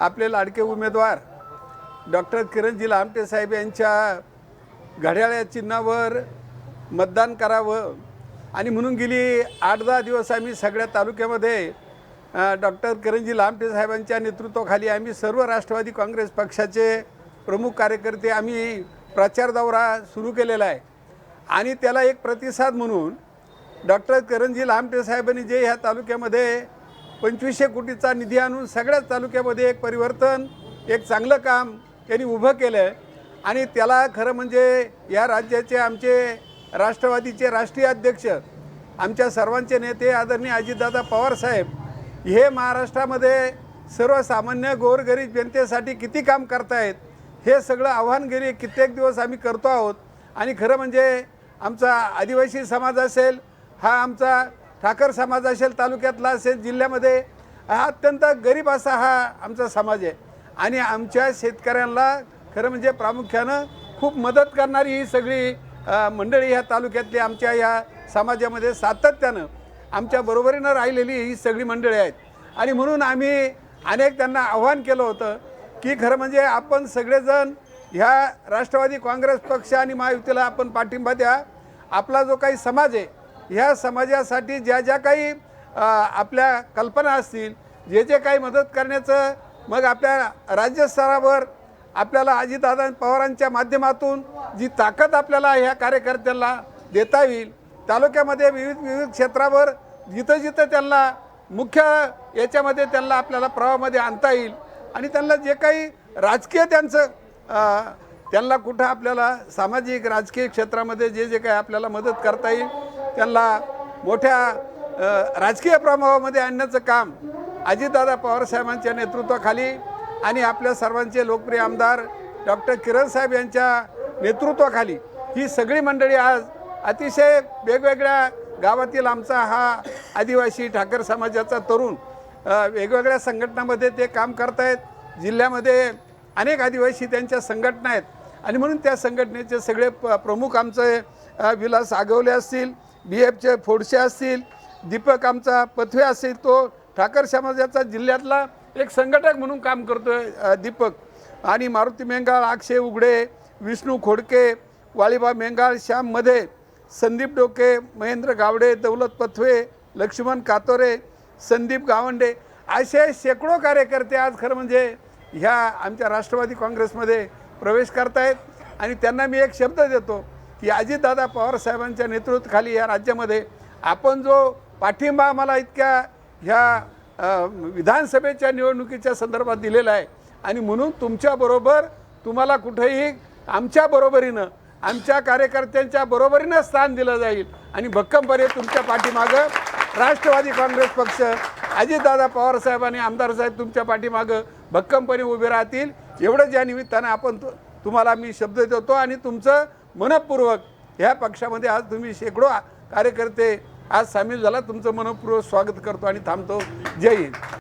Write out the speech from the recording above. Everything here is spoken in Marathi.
आपले लाडके उमेदवार डॉक्टर किरणजी लामटे साहेब यांच्या घड्याळ्या चिन्हावर मतदान करावं आणि म्हणून गेली आठ दहा दिवस आम्ही सगळ्या तालुक्यामध्ये डॉक्टर किरणजी लामटे साहेबांच्या नेतृत्वाखाली आम्ही सर्व राष्ट्रवादी काँग्रेस पक्षाचे प्रमुख कार्यकर्ते आम्ही प्रचार दौरा सुरू केलेला आहे. आणि त्याला एक प्रतिसाद म्हणून डॉक्टर करंजी लामटे साहेबांनी जे ह्या तालुक्यामध्ये पंचवीसशे कोटीचा निधी आणून सगळ्याच तालुक्यामध्ये एक परिवर्तन एक चांगलं काम त्यांनी उभं केलं आहे आणि त्याला खरं म्हणजे या राज्याचे आमचे राष्ट्रवादीचे राष्ट्रीय अध्यक्ष आमच्या सर्वांचे नेते आदरणीय अजितदादा पवारसाहेब हे महाराष्ट्रामध्ये सर्वसामान्य गोरगरीब जनतेसाठी किती काम करतायत हे सगळं आव्हान गेले कित्येक दिवस आम्ही करतो आहोत. आणि खरं म्हणजे आमचा आदिवासी समाज असेल हा आमचा ठाकर समाज असेल तालुक्यातला असेल जिल्ह्यामध्ये हा अत्यंत गरीब असा हा आमचा समाज आहे. आणि आमच्या शेतकऱ्यांना खरं म्हणजे प्रामुख्यानं खूप मदत करणारी ही सगळी मंडळी ह्या तालुक्यातली आमच्या ह्या समाजामध्ये सातत्यानं आमच्या बरोबरीनं राहिलेली ही सगळी मंडळी आहेत. आणि म्हणून आम्ही अनेक त्यांना आव्हान केलं होतं की खरं म्हणजे आपण सगळेजण ह्या राष्ट्रवादी काँग्रेस पक्ष आणि महायुतीला आपण पाठिंबा द्या. आपला जो काही समाज आहे ह्या समाजासाठी ज्या ज्या काही आपल्या कल्पना असतील जे जे काही मदत करण्याचं मग आपल्या राज्यस्तरावर आपल्याला अजितदादा पवारांच्या माध्यमातून जी ताकद आपल्याला ह्या कार्यकर्त्यांना देता येईल तालुक्यामध्ये विविध विविध क्षेत्रावर जिथं जिथं त्यांना मुख्य याच्यामध्ये त्यांना आपल्याला प्रवाहामध्ये आणता येईल आणि त्यांना जे काही राजकीय त्यांचं त्यांना कुठं आपल्याला सामाजिक राजकीय क्षेत्रामध्ये जे जे काही आपल्याला मदत करता येईल त्यांना मोठ्या राजकीय प्रभावामध्ये आणण्याचं काम अजितदादा पवारसाहेबांच्या नेतृत्वाखाली आणि आपल्या सर्वांचे लोकप्रिय आमदार डॉक्टर किरण साहेब यांच्या नेतृत्वाखाली ही सगळी मंडळी आज अतिशय वेगवेगळ्या गावातील आमचा हा आदिवासी ठाकर समाजाचा तरुण वेगवेगळ्या संघटनामध्ये ते काम करतायत. जिल्ह्यामध्ये अनेक आदिवासी त्यांच्या संघटना आहेत आणि म्हणून त्या संघटनेचे सगळे प प्रमुख आमचे विलास आगवले असतील. बी एफचे फोडसे असतील दीपक आमचा पथवे असेल तो ठाकर समाजाचा जिल्ह्यातला एक संघटक म्हणून काम करतो आहे दीपक. आणि मारुती मेंगाळ अक्षय उघडे विष्णू खोडके वाळीबा मेंगाळ श्याममध्ये संदीप डोके महेंद्र गावडे दौलत पथवे लक्ष्मण कातोरे संदीप गावंडे असे शेकडो कार्यकर्ते आज खरं म्हणजे ह्या आमच्या राष्ट्रवादी काँग्रेसमध्ये प्रवेश करतायत. आणि त्यांना मी एक शब्द देतो की अजितदादा पवारसाहेबांच्या नेतृत्वाखाली या राज्यामध्ये आपण जो पाठिंबा आम्हाला इतक्या ह्या विधानसभेच्या निवडणुकीच्या संदर्भात दिलेला आहे आणि म्हणून तुमच्याबरोबर तुम्हाला कुठेही आमच्या बरोबरीनं आमच्या कार्यकर्त्यांच्या बरोबरीनं स्थान दिलं जाईल. आणि भक्कमपणे तुमच्या पाठीमागं राष्ट्रवादी काँग्रेस पक्ष अजितदादा पवारसाहेब आणि आमदार साहेब तुमच्या पाठीमागं भक्कमपणे उभे राहतील. एवढं ज्या निमित्तानं आपण तुम्हाला मी शब्द देतो आणि तुमचं मनपूर्वक ह्या पक्षामध्ये आज तुम्ही शेकडो कार्यकर्ते आज सामील झाला तुमचं मनपूर्वक स्वागत करतो आणि थांबतो. जय हिंद.